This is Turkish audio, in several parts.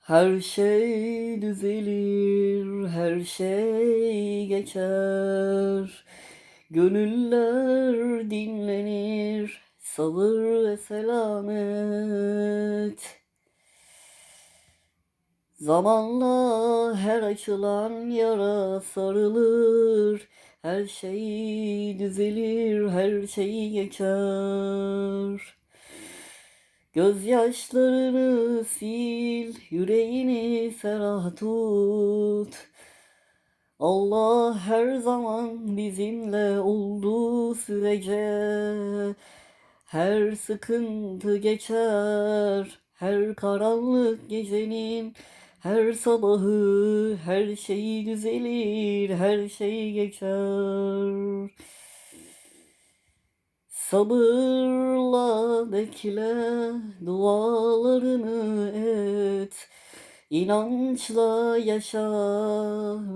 Her şey düzelir, her şey geçer. Gönüller dinlenir, sabır ve selamet. Zamanla her açılan yara sarılır. Her şey düzelir, her şey geçer. Gözyaşlarını sil, yüreğini ferah tut. Allah her zaman bizimle olduğu sürece her sıkıntı geçer, her karanlık gecenin her sabahı her şey düzelir, her şey geçer. Sabırla bekle, dualarını et. İnançla yaşa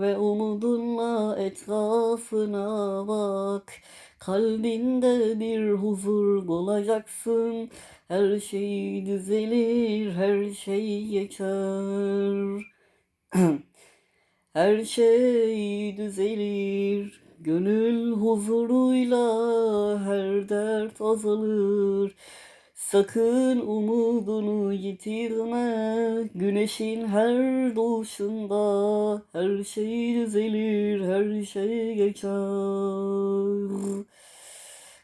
ve umudunla etrafına bak. Kalbinde bir huzur bulacaksın. Her şey düzelir, her şey geçer. Her şey düzelir, gönül huzuruyla her dert azalır. Sakın umudunu yitirme, güneşin her doğuşunda her şey düzelir, her şey geçer.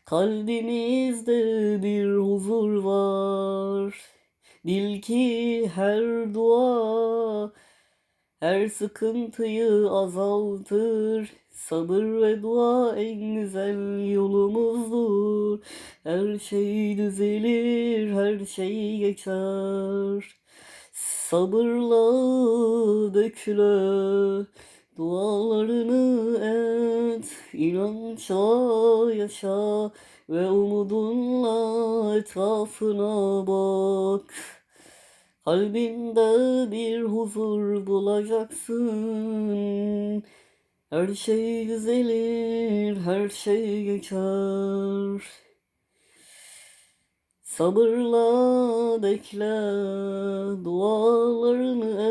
Kalbimizde bir huzur var, bil ki her dua her sıkıntıyı azaltır. Sabır ve dua en güzel yolumuzdur. Her şey düzelir, her şey geçer. Sabırla bekle, dualarını et. İnançla yaşa ve umudunla etrafına bak. Kalbinde bir huzur bulacaksın. Her şey düzelir, her şey geçer. Sabırla bekle, dualarını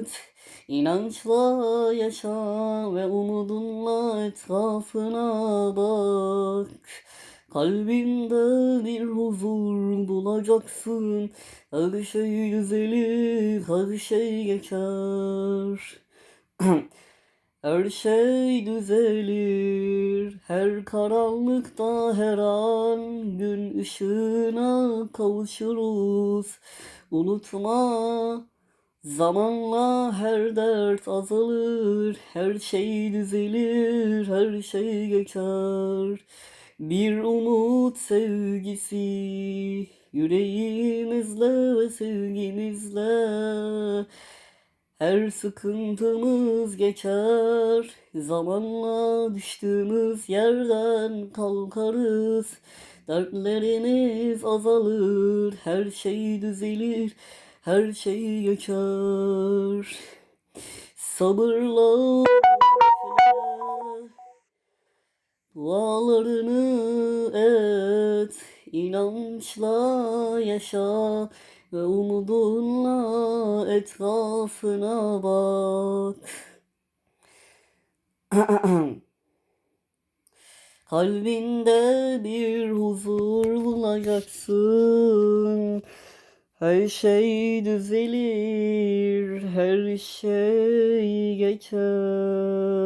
et. İnançla yaşa ve umudunla etrafına bak. Kalbinde bir huzur bulacaksın. Her şey düzelir, her şey geçer. Her şey düzelir, her karanlıkta her an gün ışığına kavuşuruz. Unutma, zamanla her dert azalır, her şey düzelir, her şey geçer. Bir umut sevgisi yüreğimizle ve sevgimizle her sıkıntımız geçer. Zamanla düştüğümüz yerden kalkarız. Dertlerimiz azalır, her şey düzelir, her şey geçer. Sabırla. Dualarını et, inançla yaşa ve umudunla etrafına bak. Kalbinde bir huzur bulacaksın. Her şey düzelir, her şey geçer.